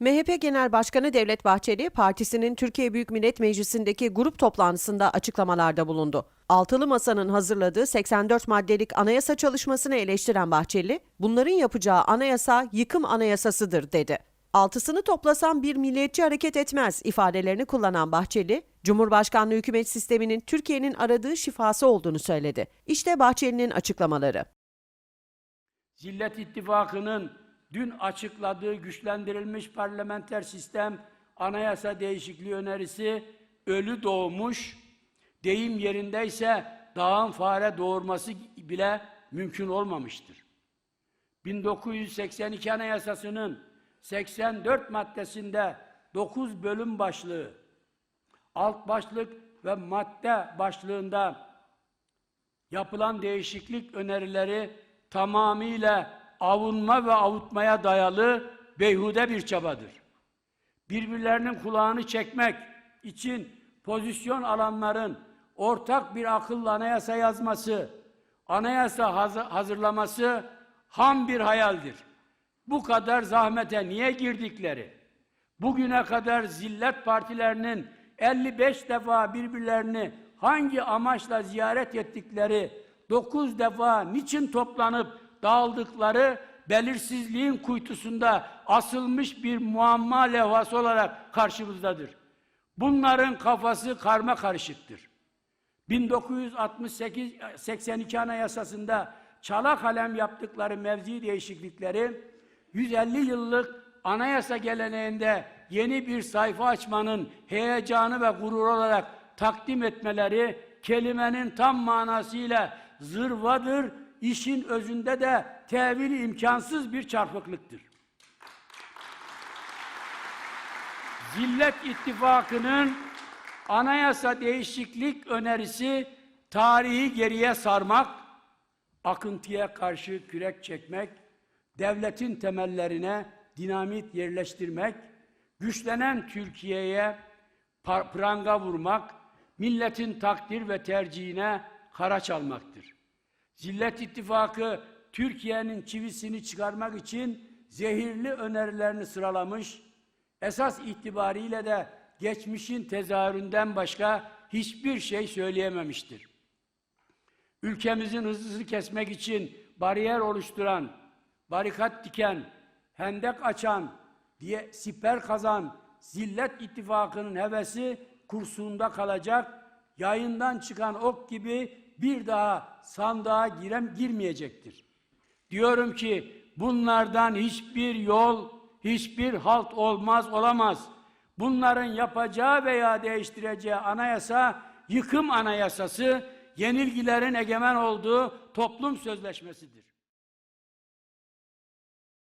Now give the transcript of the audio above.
MHP Genel Başkanı Devlet Bahçeli, partisinin Türkiye Büyük Millet Meclisi'ndeki grup toplantısında açıklamalarda bulundu. Altılı Masa'nın hazırladığı 84 maddelik anayasa çalışmasını eleştiren Bahçeli, bunların yapacağı anayasa yıkım anayasasıdır dedi. Altısını toplasam bir milliyetçi hareket etmez ifadelerini kullanan Bahçeli, Cumhurbaşkanlığı hükümet sisteminin Türkiye'nin aradığı şifası olduğunu söyledi. İşte Bahçeli'nin açıklamaları. Zillet İttifakı'nın dün açıkladığı güçlendirilmiş parlamenter sistem anayasa değişikliği önerisi ölü doğmuş, deyim yerindeyse dağın fare doğurması bile mümkün olmamıştır. 1982 Anayasası'nın 84 maddesinde 9 bölüm başlığı, alt başlık ve madde başlığında yapılan değişiklik önerileri tamamıyla avunma ve avutmaya dayalı beyhude bir çabadır. Birbirlerinin kulağını çekmek için pozisyon alanların ortak bir akıllı anayasa yazması, anayasa haz- hazırlaması ham bir hayaldir. Bu kadar zahmete niye girdikleri, bugüne kadar zillet partilerinin 55 defa birbirlerini hangi amaçla ziyaret ettikleri, 9 defa niçin toplanıp dağıldıkları belirsizliğin kuytusunda asılmış bir muamma levhası olarak karşımızdadır. Bunların kafası karma karışıktır. 1968-82 Anayasası'nda çala kalem yaptıkları mevzi değişiklikleri 150 yıllık anayasa geleneğinde yeni bir sayfa açmanın heyecanı ve gurur olarak takdim etmeleri kelimenin tam manasıyla zırvadır, işin özünde de tevili imkansız bir çarpıklıktır. Zillet İttifakı'nın anayasa değişiklik önerisi tarihi geriye sarmak, akıntıya karşı kürek çekmek, devletin temellerine dinamit yerleştirmek, güçlenen Türkiye'ye pranga vurmak, milletin takdir ve tercihine kara çalmaktır. Zillet İttifakı Türkiye'nin çivisini çıkarmak için zehirli önerilerini sıralamış, esas itibariyle de geçmişin tezahüründen başka hiçbir şey söyleyememiştir. Ülkemizin hızını kesmek için bariyer oluşturan, barikat diken, hendek açan, diye siper kazan Zillet İttifakı'nın hevesi kursuğunda kalacak, yayından çıkan ok gibi bir daha sandığa girem girmeyecektir. Diyorum ki bunlardan hiçbir yol, hiçbir halt olmaz olamaz. Bunların yapacağı veya değiştireceği anayasa yıkım anayasası, yenilgilerin egemen olduğu toplum sözleşmesidir.